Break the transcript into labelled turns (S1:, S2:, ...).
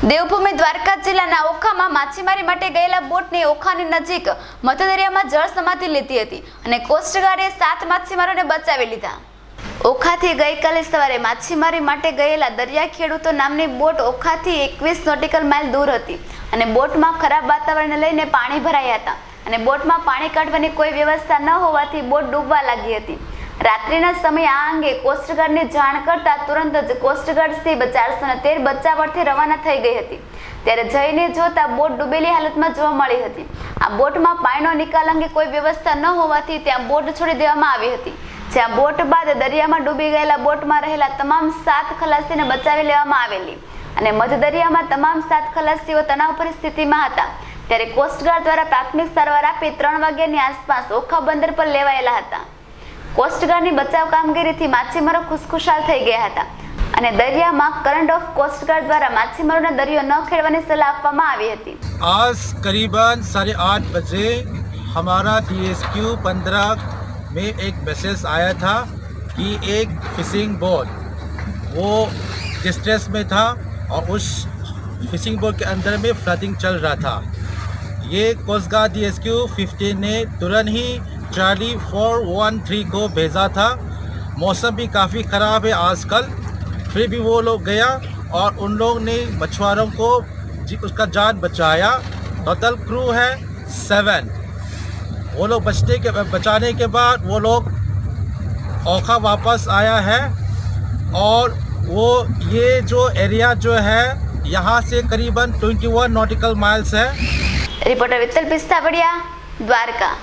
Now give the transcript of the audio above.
S1: દેવભૂમિ દ્વારકા જિલ્લાના ઓખામાં માછીમારી માટે ગયેલા બોટની ઓખાની નજીક મધદરિયામાં જળ સમાધિ લીધી હતી અને કોસ્ટગાર્ડે સાત માછીમારોને બચાવી લીધા. ઓખાથી ગઈકાલે સવારે માછીમારી માટે ગયેલા દરિયા ખેડૂતો નામની બોટ ઓખાથી એકવીસ નોટિકલ માઇલ દૂર હતી અને બોટમાં ખરાબ વાતાવરણને લઈને પાણી ભરાયા હતા અને બોટમાં પાણી કાઢવાની કોઈ વ્યવસ્થા ન હોવાથી બોટ ડૂબવા લાગી હતી. રાત્રિના સમયે આ અંગે કોસ્ટગાર્ડને જાણ કરતા તુરંત જ કોસ્ટગાર્ડ સી ચારસો ને તેર બચાવડથી રવાના થઈ ગઈ હતી. ત્યારે જઈને જોતા બોટ ડૂબેલી હાલતમાં જોવા મળી હતી. આ બોટમાં પાણીનો નિકાલ અંગે કોઈ વ્યવસ્થા ન હોવાથી ત્યાં બોટ છોડી દેવામાં આવી હતી. જ્યાં બોટ બાદ દરિયામાં ડૂબી ગયેલા બોટમાં રહેલા તમામ સાત ખલાસીને બચાવી લેવામાં આવેલી. અને મધ દરિયામાં તમામ સાત ખલાસીઓ તણાવ પરિસ્થિતિમાં હતા. ત્યારે કોસ્ટગાર્ડ દ્વારા પ્રાથમિક સારવાર આપી ત્રણ વાગ્યાની આસપાસ ઓખા બંદર પર લેવાયેલા હતા. કોસ્ટગાર્ડની બચાવ કામગીરીથી માછીમારો ખુશખુશાલ થઈ ગયા હતા અને દરિયામાં કરંટ ઓફ કોસ્ટગાર્ડ દ્વારા માછીમારોને દરિયો ન ખેડવાની સલાહ આપવામાં આવી હતી
S2: आज करीबन साढ़े आठ बजे हमारा डी एस क्यू पंद्रह में एक मैसेज आया था कि एक फिशिंग बोट वो डिस्ट्रेस में था और उस फिशिंग बोट के अंदर में फ्लडिंग चल रहा था ये coast guard D S Q fifteen ने तुरंत ही चार्ली फोर वन थ्री को भेजा था। मौसम भी काफ़ी ख़राब है आजकल। फिर भी वो लोग गया और उन लोग ने मछुआरों को उसका जान बचाया। टोटल क्रू है सेवन वो लोग बचने के, बचाने के बाद वो लोग ओखा वापस आया है। और वो, ये जो एरिया जो है, यहाँ से करीबन 21 नॉटिकल माइल्स है।
S1: રિપોર્ટર વિત્તલ પિસ્તાવડિયા દ્વારકા.